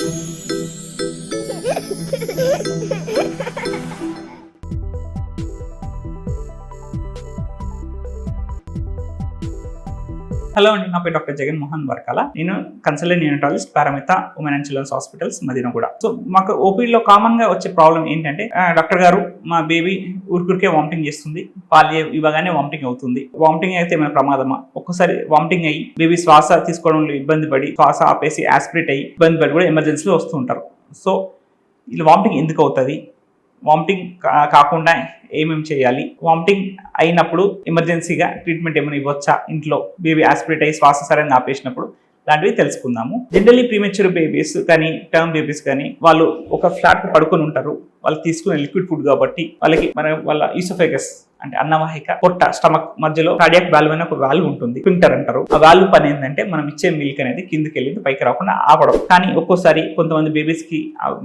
Ha ha ha! Hello అండి నా పేరు డాక్టర్ జగన్ మోహన్ వర్కాల. నేను consultant neonatologist Paramita women and children's hospitals కూడా సో మాకు ఓపీలో కామన్గా వచ్చే ప్రాబ్లం ఏంటంటే డాక్టర్ గారు మా బేబీ ఊరికురికే వామిటింగ్ చేస్తుంది పాలు ఇవ్వగానే వామిటింగ్ అవుతుంది. వామిటింగ్ అయితే ఏమైనా ప్రమాదమా? ఒక్కసారి వామిటింగ్ అయ్యి బేబీ శ్వాస తీసుకోవడంలో ఇబ్బంది పడి శ్వాస ఆపేసి ఆస్పిరేట్ అయ్యి ఇబ్బంది పడి కూడా ఎమర్జెన్సీలో వస్తూ ఉంటారు. సో ఇలా వామిటింగ్ ఎందుకు అవుతుంది? వామిటింగ్ కా- కాకుండా ఏమేమి చేయాలి? వామిటింగ్ అయినప్పుడు ఎమర్జెన్సీగా ట్రీట్మెంట్ ఏమైనా ఇవ్వచ్చా? ఇంట్లో బేబీ ఆస్పిరేట్ అయ్యి శ్వాస సరైన ఆపేసినప్పుడు లాంటివి తెలుసుకుందాము. జనరల్లీ ప్రీమెచ్యూర్ బేబీస్ కానీ టర్మ్ బేబీస్ కానీ వాళ్ళు ఒక ఫ్లాట్ పడుకొని ఉంటారు. వాళ్ళు తీసుకునే లిక్విడ్ ఫుడ్ కాబట్టి వాళ్ళకి మన వాళ్ళ ఈసోఫెగస్ అంటే అన్నవాహిక పొట్ట స్టమక్ మధ్యలో కార్డియాక్ వాల్వ్ అనే ఒక వాల్వ్ ఉంటుంది. ఫిల్టర్ అంటారు. ఆ వాల్వ్ పని ఏంటంటే మనం ఇచ్చే మిల్క్ అనేది కిందకి వెళ్ళింది పైకి రాకుండా ఆపడం. కానీ ఒక్కోసారి కొంతమంది బేబీస్కి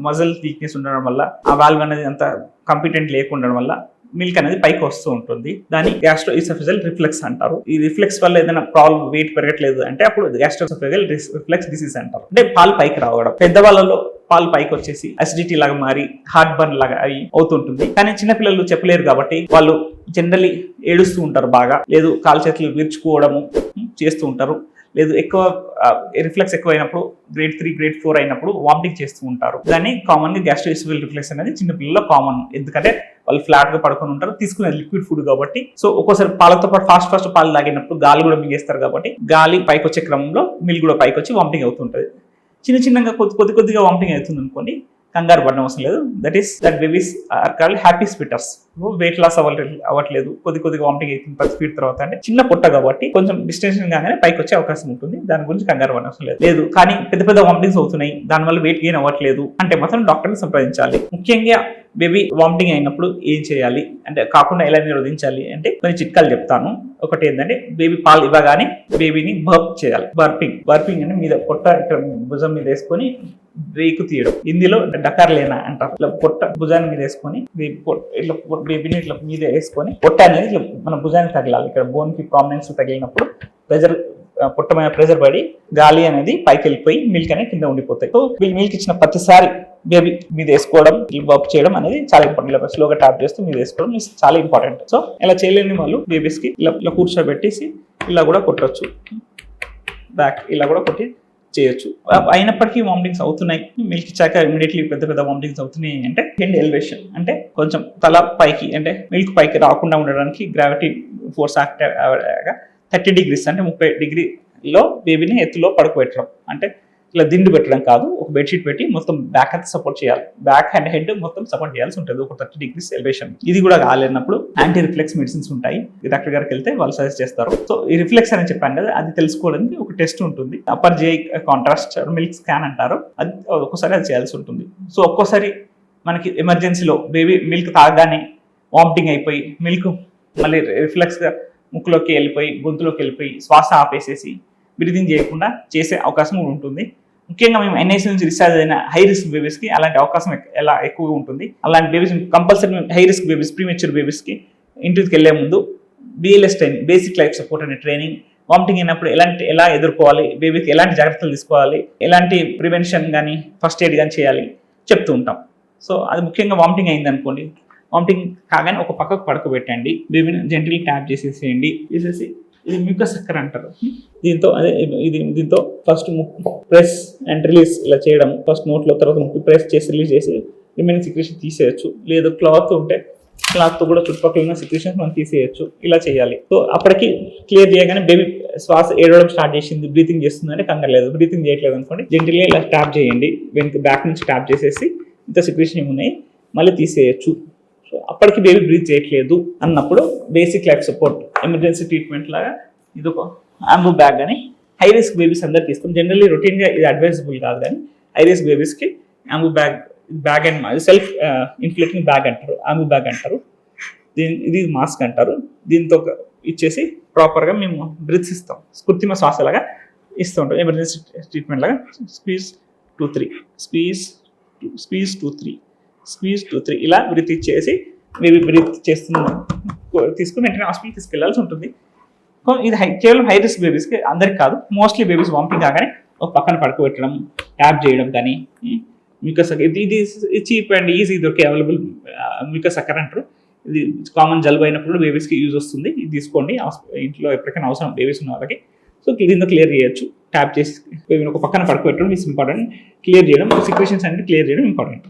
మజల్ వీక్నెస్ ఉండడం వల్ల ఆ వాల్వ్ అనేది అంత కంపిటెంట్ లేకుండడం వల్ల మిల్క్ అనేది పైకి వస్తూ ఉంటుంది. దాన్ని గ్యాస్ట్రో ఇసోఫిజల్ రిఫ్లెక్స్ అంటారు. ఈ రిఫ్లెక్స్ వల్ల ఏదైనా ప్రాబ్లం వెయిట్ పెరగట్లేదు అంటే అప్పుడు గ్యాస్ట్రో ఇసోఫిజల్ రిఫ్లెక్స్ డిసీజ్ అంటారు. అంటే పాలు పైకి రావడం. పెద్దవాళ్ళలో పాలు పైకి వచ్చేసి అసిడిటీ లాగా మారి హార్ట్ బర్న్ లాగా అవి అవుతుంటుంది. కానీ చిన్నపిల్లలు చెప్పలేరు కాబట్టి వాళ్ళు జనరలీ ఏడుస్తూ ఉంటారు బాగా. లేదు కాలు చేతులు విరుచుకోవడము చేస్తూ ఉంటారు. లేదు ఎక్కువ రిఫ్లెక్స్ ఎక్కువ అయినప్పుడు గ్రేడ్ త్రీ గ్రేడ్ ఫోర్ అయినప్పుడు వామిటింగ్ చేస్తూ ఉంటారు. దాన్ని కామన్గా గ్యాస్ట్రోఇసిబుల్ రిఫ్లెక్స్ అనేది చిన్నపిల్లల్లో కామన్ ఎందుకంటే వాళ్ళు ఫ్లాట్గా పడుకొని ఉంటారు తీసుకునే లిక్విడ్ ఫుడ్ కాబట్టి. సో ఒక్కోసారి పాలతో పాటు ఫాస్ట్ ఫాస్ట్ పాలు తాగినప్పుడు గాలి కూడా మింగేస్తారు కాబట్టి గాలి పైకి వచ్చే క్రమంలో మిల్ కూడా పైకి వచ్చి వామిటింగ్ అవుతుంటది. చిన్న చిన్నగా కొద్ది కొద్ది కొద్దిగా వామిటింగ్ అవుతుంది అనుకోండి కంగారు పడిన అవసరం లేదు. That is that babies are called happy spitters weight loss అవ్వట్లేదు. కొద్ది కొద్దిగా వామిటింగ్ అవుతుంది పది ఫీట్ తర్వాత అంటే చిన్న పొట్ట కాబట్టి కొంచెం డిస్టెన్షన్ కాగానే పైకి వచ్చే అవకాశం ఉంటుంది. దాని గురించి కంగారు పడిన అవసరం లేదు. లేదు కానీ పెద్ద పెద్ద వామిటింగ్స్ అవుతున్నాయి. దానివల్ల వెయిట్ గెయిన్ అవ్వట్లేదు. అంటే మాత్రం డాక్టర్ని సంప్రదించాలి. ముఖ్యంగా బేబీ వామిటింగ్ అయినప్పుడు ఏం చేయాలి? అంటే కాకుండా ఎలా నిరోధించాలి? అంటే కొన్ని చిట్కాలు చెప్తాను. ఒకటి ఏంటంటే బేబీ పాలు ఇవ్వగానే బేబీని బర్ప్ చేయాలి. బర్పింగ్. బర్పింగ్ అంటే మీద పొట్ట ఇక్కడ భుజం మీద వేసుకొని రేకు తీయడం. ఇందులో డకార్ లేనా అంటారు. ఇట్లా పొట్ట భుజాన్ని మీద వేసుకొని ఇట్లా బేబీని ఇట్లా మీద వేసుకొని పొట్ట అనేది ఇట్లా మన భుజానికి తగలాలి. ఇక్కడ బోన్కి ప్రామినెన్స్ తగిలినప్పుడు ప్రెజర్ పుట్టమైన ప్రెజర్ పడి గాలి అనేది పైకి వెళ్ళిపోయి మిల్క్ అనేది కింద ఉండిపోతాయి. సో వీళ్ళు మిల్క్ ఇచ్చిన ప్రతిసారి బేబీ మీద వేసుకోవడం వర్క్ చేయడం అనేది చాలా ఇంపార్టెంట్ ఇలా స్లోగా ట్యాప్ చేస్తూ మీద వేసుకోవడం చాలా ఇంపార్టెంట్ సో ఇలా చేయలేని వాళ్ళు బేబీస్కి ఇలా ఇలా కూర్చోబెట్టేసి ఇలా కూడా కొట్టచ్చు. బ్యాక్ ఇలా కూడా కొట్టి చేయొచ్చు. అయినప్పటికీ వామిటింగ్స్ అవుతున్నాయి. మిల్క్ ఇచ్చాక ఇమీడియట్లీ పెద్ద పెద్ద వామిటింగ్స్ అవుతున్నాయి అంటే హెండ్ ఎలివేషన్ అంటే కొంచెం తల పైకి అంటే మిల్క్ పైకి రాకుండా ఉండడానికి gravity force act thirty degrees అంటే ముప్పై డిగ్రీలో బేబీని ఎత్తులో పడుకోబెట్టడం. అంటే ఇలా దిండు పెట్టడం కాదు ఒక బెడ్షీట్ పెట్టి మొత్తం బ్యాక్ అంతా సపోర్ట్ చేయాలి. బ్యాక్ అండ్ హెడ్ మొత్తం సపోర్ట్ చేయాల్సి ఉంటుంది ఒక థర్టీ డిగ్రీస్ ఎలివేషన్ ఇది కూడా కాలేనప్పుడు యాంటీ రిఫ్లెక్స్ మెడిసిన్స్ ఉంటాయి. డాక్టర్ గారికి వెళ్తే వాళ్ళు సజెస్ట్ చేస్తారు. సో ఈ రిఫ్లెక్స్ అని చెప్పాను కదా అది తెలుసుకోవడానికి ఒక టెస్ట్ ఉంటుంది. Upper J contrast milk scan అంటారు. అది ఒక్కోసారి అది చేయాల్సి ఉంటుంది. సో ఒక్కోసారి మనకి ఎమర్జెన్సీలో బేబీ మిల్క్ తాగగానే వామిటింగ్ అయిపోయి మిల్క్ మళ్ళీ రిఫ్లెక్స్గా ముక్కులోకి వెళ్ళిపోయి గొంతులోకి వెళ్ళిపోయి శ్వాస ఆపేసేసి బ్రీదింగ్ చేయకుండా చేసే అవకాశం కూడా ఉంటుంది. ముఖ్యంగా మేము ఎన్ఐసి నుంచి డిశ్చార్జ్ అయిన హై రిస్క్ బేబీస్కి అలాంటి అవకాశం ఎలా ఎక్కువగా ఉంటుంది. అలాంటి babies compulsory high risk babies premature బేబీస్కి ఇంటికి వెళ్ళే ముందు BLS training basic life support అనే ట్రైనింగ్ వామిటింగ్ అయినప్పుడు ఎలాంటి ఎలా ఎదుర్కోవాలి బేబీకి ఎలాంటి జాగ్రత్తలు తీసుకోవాలి ఎలాంటి ప్రివెన్షన్ కానీ ఫస్ట్ ఎయిడ్ కానీ చేయాలి చెప్తూ ఉంటాం. సో అది ముఖ్యంగా వామిటింగ్ అయింది అనుకోండి వామిటింగ్ కాగానే ఒక పక్కకు పడుకోబెట్టండి. బేబీని జెంటిల్ ట్యాప్ చేసేసేయండి. చేసేసి ఇది మ్యూకస్ చక్కర అంటారు. దీంతో అదే ఇది దీంతో ఫస్ట్ ప్రెస్ అండ్ రిలీజ్ ఇలా చేయడం. ఫస్ట్ నోట్లో తర్వాత ముక్కు ప్రెస్ చేసి రిలీజ్ చేసి రిమైనింగ్ సిక్రేషన్ తీసేయచ్చు. లేదు క్లాత్ ఉంటే క్లాత్తో కూడా చుట్టుపక్కల ఉన్న సిక్రేషన్ మనం తీసేయచ్చు. ఇలా చేయాలి. సో అప్పటికి క్లియర్ చేయగానే బేబీ శ్వాస ఏడవడం స్టార్ట్ చేసింది. బ్రీతింగ్ చేస్తుంది అంటే కంగారు లేదు. బ్రీతింగ్ చేయట్లేదు అనుకోండి. జెంటిల్గా ఇలా ట్యాప్ చేయండి. వెనక బ్యాక్ నుంచి ట్యాప్ చేసేసి ఇంత సిక్రేషన్ ఏమున్నాయి? మళ్ళీ తీసేయచ్చు. అప్పటికి బేబీ బ్రీత్ చేయట్లేదు అన్నప్పుడు basic life support emergency treatment లాగా ఇది ఒక ఆంబు బ్యాగ్ అని హై రిస్క్ బేబీస్ అందరికి ఇస్తాం. జనరల్లీ రొటీన్గా ఇది అడ్వైజబుల్ కాదు కానీ high risk బేబీస్కి Ambu bag bag and self inflating bag అంటారు ఆంబు బ్యాగ్ అంటారు. దీని ఇది మాస్క్ అంటారు. దీంతో ఇచ్చేసి ప్రాపర్గా మేము బ్రిత్స్ ఇస్తాం. కృత్రిమ శ్వాసలాగా ఇస్తూ ఉంటాం. ఎమర్జెన్సీ ట్రీట్మెంట్ లాగా. Squeeze two three squeeze squeeze two three squeeze two three ఇలా బ్రీత్ ఇచ్చేసి మేబీ బ్రీత్ చేస్తున్న తీసుకుని వెంటనే హాస్పిటల్ తీసుకెళ్ళాల్సి ఉంటుంది. సో ఇది హై కేవలం హై రిస్క్ బేబీస్కి అందరికి కాదు మోస్ట్లీ బేబీస్ వామిటింగ్ కాగానే ఒక పక్కన పడుకోబెట్టడం ట్యాప్ చేయడం కానీ మికస్ ఇది ఇది చీప్ అండ్ ఈజీ దొరికే అవైలబుల్ మికస్ అక్కర్ అంటారు. ఇది కామన్ జలుబు అయినప్పుడు బేబీస్కి యూజ్ వస్తుంది. ఇది తీసుకోండి ఇంట్లో ఎప్పటికైనా అవసరం బేబీస్ ఉన్న వాళ్ళకి. సో దీంతో క్లియర్ చేయొచ్చు. ట్యాప్ చేసి ఒక పక్కన పడుకోబెట్టడం ఇస్ ఇంపార్టెంట్ క్లియర్ చేయడం సిక్వేషన్స్ అన్ని క్లియర్ చేయడం ఇంపార్టెంట్